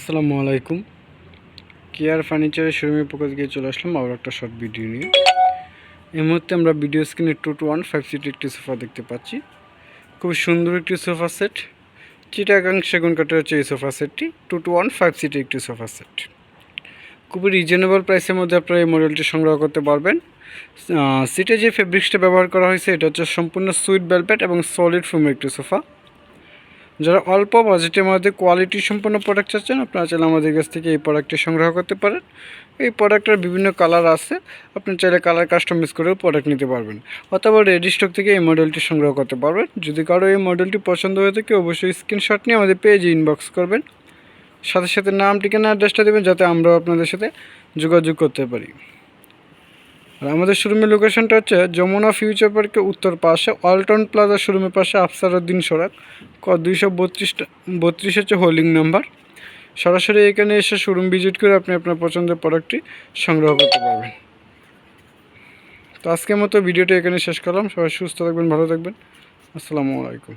আসসালামু আলাইকুম। কেয়ার ফার্নিচারের শোরুমের পক্ষ থেকে চলে আসলাম আবার একটা শর্ট ভিডিও নিয়ে। এই মুহূর্তে আমরা ভিডিও স্ক্রিনে টু টু ওয়ান ফাইভ সিটের একটি সোফা দেখতে পাচ্ছি। খুব সুন্দর একটি সোফা সেট চিটাগাং সেগুন কাঠের হচ্ছে এই সোফা সেটটি টু। টু ওয়ান ফাইভ সিটের একটি সোফা সেট খুবই রিজনেবল প্রাইসের মধ্যে আপনারা এই মডেলটি সংগ্রহ করতে পারবেন। সিটে যে ফেব্রিক্সটা ব্যবহার করা হয়েছে, এটা হচ্ছে সম্পূর্ণ সুইট বেলপেট এবং সলিড ফোমের একটি সোফা যারা অল্প বাজেটের মধ্যে কোয়ালিটি সম্পন্ন প্রোডাক্ট চাচ্ছেন, আপনারা চাইলে আমাদের কাছ থেকে এই প্রোডাক্টটি সংগ্রহ করতে পারেন। এই প্রোডাক্টের বিভিন্ন কালার আছে, আপনি চাইলে কালার কাস্টমাইজ করেও প্রোডাক্ট নিতে পারবেন। অথবা রেডি স্টক থেকে এই মডেলটি সংগ্রহ করতে পারবেন। যদি কারও এই মডেলটি পছন্দ হয়ে থাকে, অবশ্যই স্ক্রিনশট নিয়ে আমাদের পেজে ইনবক্স করবেন। সাথে সাথে নাম, ঠিকানা অ্যাড্রেসটা দেবেন, যাতে আমরাও আপনাদের সাথে যোগাযোগ করতে পারি। আর আমাদের শোরুমের লোকেশনটা হচ্ছে যমুনা ফিউচার পার্কের উত্তর পাশে ওয়ালটন প্লাজা শোরুমের পাশে আফসারউদ্দিন সড়ক। ক, দুইশো বত্রিশটা বত্রিশ হচ্ছে হোল্ডিং নাম্বার সরাসরি এখানে এসে শোরুম ভিজিট করে আপনি আপনার পছন্দের প্রোডাক্টটি সংগ্রহ করতে পারবেন। তো আজকের মতো ভিডিওটা এখানে শেষ করলাম। সবাই সুস্থ থাকবেন, ভালো থাকবেন। আসসালামু আলাইকুম।